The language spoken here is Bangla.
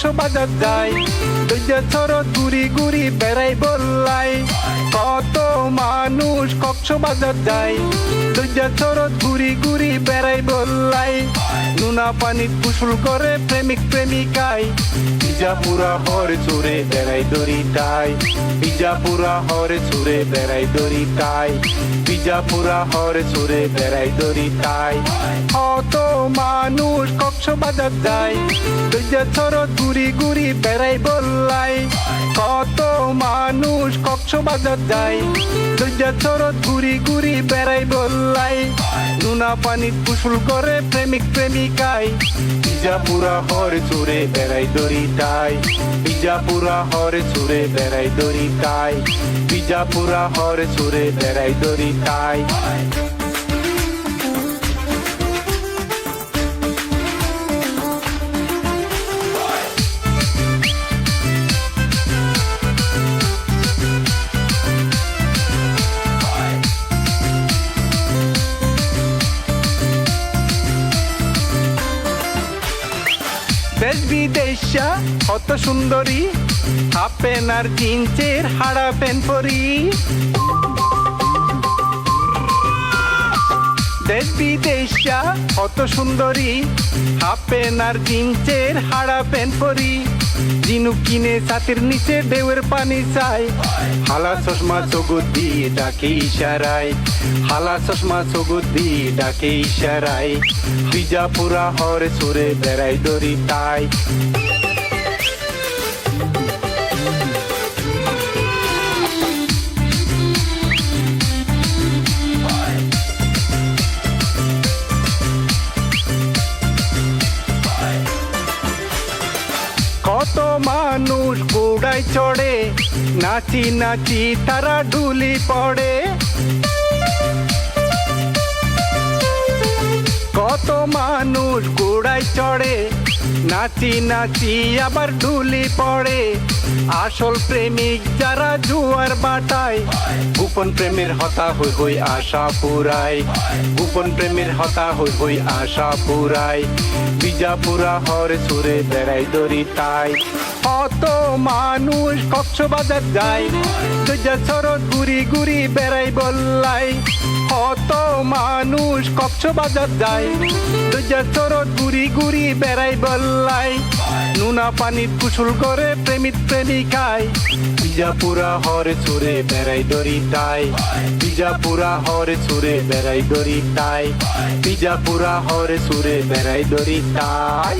মানুষ কক্সবাজার দৈজা চরত গুড়ি গুড়ি বেড়াই বললাই। কত মানুষ কক্সবাজার যায়। দৈজা চরত গুড়ি গুড়ি বেড়াই বললাই। নুনা পানিত কুসুল করে প্রেমিক প্রেমিকাই। বিজাপুরা হরে চুরে বেড়াই দড়িটাই। বিজাপুরা হরে চুরে বেড়াই দড়িটাই। বিজাপুরা হরে চুরে বেড়াই দড়িটাই। কত মানুষ কক্সবাজার যায়। দৈজা চরত গুড়ি গুড়ি বেড়াই বললাই কত মানুষ কক্সবাজার যায়। দৈজা চরত গুড়ি গুড়ি বেড়াই বললাই। নুনা পানিত কুসুল করে প্রেমিক প্রেমিকাই। বিজাপুরা হরে চুরে বেড়াই দড়িটাই। বিজাপুরা হরে চুরে বেড়াই দড়িটাই। বিজাপুরা হরে চুরে বেড়াই দড়িটাই দেশ কত সুন্দরী। হাফ প্যান আর জিন্সের হাড়া প্যান্ট পরি। কত সুন্দরী। হাফ প্যান আর জিন্সের হাড়া প্যান পরি। জিনু কিনে ছাতির নিচে ঢেউয়ের পানি চাই। হালা চশমা চোগত দিয়ে ডাকে ইশারায়। হালা চশমা চোগত দিয়ে ডাকে ইশারায়। বিজাপুরা হরে সুরে বেড়াই দড়ি তাই মানুষ ঘোড়ায় চড়ে, নাচি নাচি তারা ঢুলি পড়ে। কত মানুষ গোড়ায় চড়ে, নাচি নাচি আবার ঢুলি পড়ে। আসল প্রেমিক যারা জুয়ার বাটায়, গোপন প্রেমের হতা হই হই আশা পুরাই। গোপন প্রেমের হতা হই হই আশা পুরাই। বিজাপুরা হরে সুরে বেড়াই দড়ি তাই। কত মানুষ কক্সবাজার যায় দুজা চরত গুড়ি গুড়ি বেড়াই বললাই। কত মানুষ কক্সবাজার যায় দুজা চরত গুড়ি গুড়ি বেড়াই বললাই। নুনা পানিত কুসুল করে প্রেমিত প্রেমিকায়। বিজাপুরা হরে চুরে বেড়াই দড়ি তাই বিজাপুরা হরে চুরে বেড়াই দড়ি তাই বিজাপুরা হরে চুরে বেড়াই দড়ি তাই